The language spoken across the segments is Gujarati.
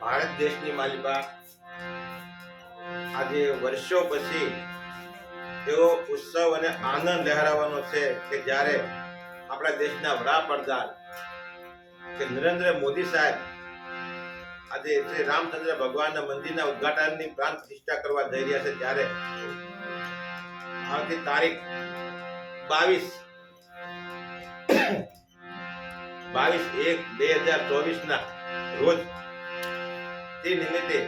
ભારત દેશની માલિકા આજે વર્ષો પછી એવો ઉત્સવ અને આનંદ લહેરાવાનો છે કે જ્યારે આપણા દેશના વડાપ્રધાન કે નરેન્દ્ર મોદી સાહેબ આજે શ્રી રામચંદ્ર ભગવાનના મંદિરના ઉદ્ઘાટનની પ્રાણ પ્રતિષ્ઠા કરવા જઈ રહ્યા છે ત્યારે આવતી તારીખ બાવીસ. બાવીસ એક બે હજાર ચોવીસ ના રોજ તે નિમિત્તે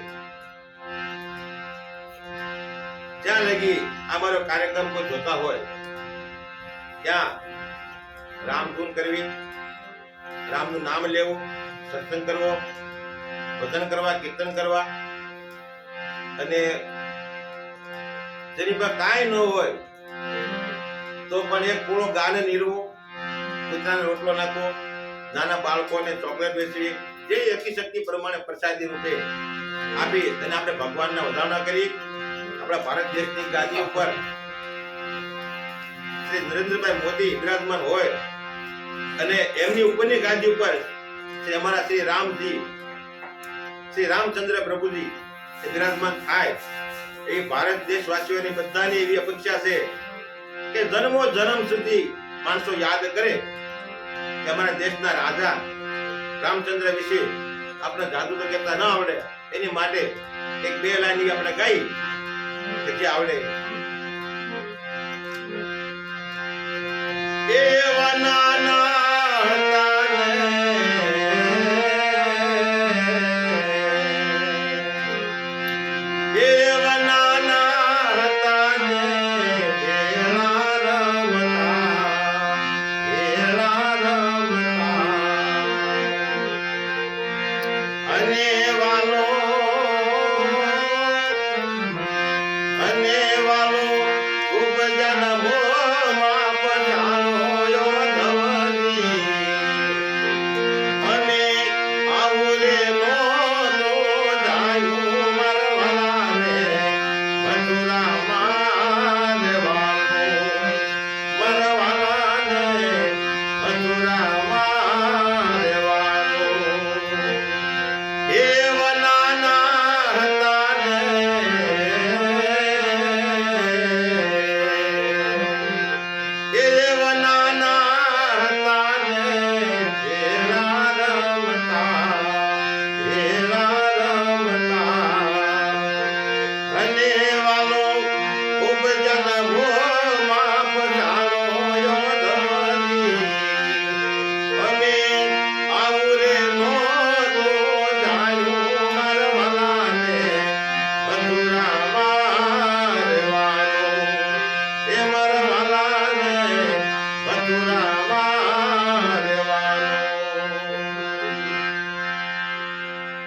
જ્યાં લગી અમારો કાર્યક્રમ કોઈ જોતા હોય, ત્યાં રામધૂન કરવી, રામનું નામ લેવું, સત્સંગ કરવો, ભજન કરવા, કીર્તન કરવા અને પર કાંઈ ન હોય, તો પણ એક પૂળો ગાને નીરવો, કૂતરાને રોટલો નાખો નાના બાળકોને ચોકલેટ વેચવી, જે યકી શક્તિ પ્રમાણે પ્રસાદી રૂપે આપી અને આપણે ભગવાનના વધારણા કરી. આપણા ભારત દેશની ગાદી ઉપર શ્રી નરેન્દ્રભાઈ મોદી બિરાજમાન હોય અને એમની ઉપરની ગાદી ઉપર શ્રી અમારા શ્રી રામજી, શ્રી રામચંદ્ર પ્રભુજી બિરાજમાન થાય. એ ભારત દેશવાસીઓની બધાની એવી અપેક્ષા છે કે જન્મો જન્મ સુધી માણસો યાદ કરે કે અમારા દેશના રાજા રામચંદ્ર વિશે આપણે જાદુ તો કહેતા ન આવડે. એની માટે એક બે લાઈન આપણે ગાઈ કે જે આવડે. એવા અને